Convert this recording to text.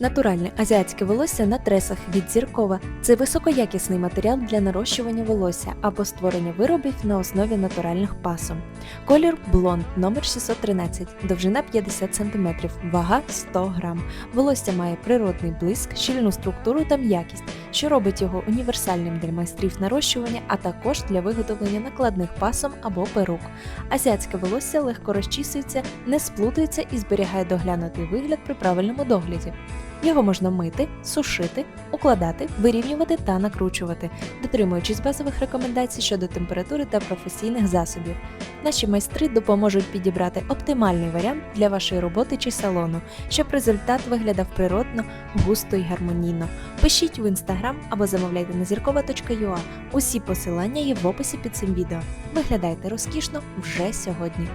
Натуральне азіатське волосся на тресах від зіркова це високоякісний матеріал для нарощування волосся або створення виробів на основі натуральних пасом. Колір блонд номер 613, довжина 50 см, вага 100 г. Волосся має природний блиск, щільну структуру та м'якість, що робить його універсальним для майстрів нарощування, а також для виготовлення накладних пасом або перук. Азіатське волосся легко розчісується, не сплутується і зберігає доглянутий вигляд при правильному догляді. Його можна мити, сушити, укладати, вирівнювати та накручувати, дотримуючись базових рекомендацій щодо температури та професійних засобів. Наші майстри допоможуть підібрати оптимальний варіант для вашої роботи чи салону, щоб результат виглядав природно, густо і гармонійно. Пишіть в інстаграм або замовляйте на зіркова.ua. Усі посилання є в описі під цим відео. Виглядайте розкішно вже сьогодні.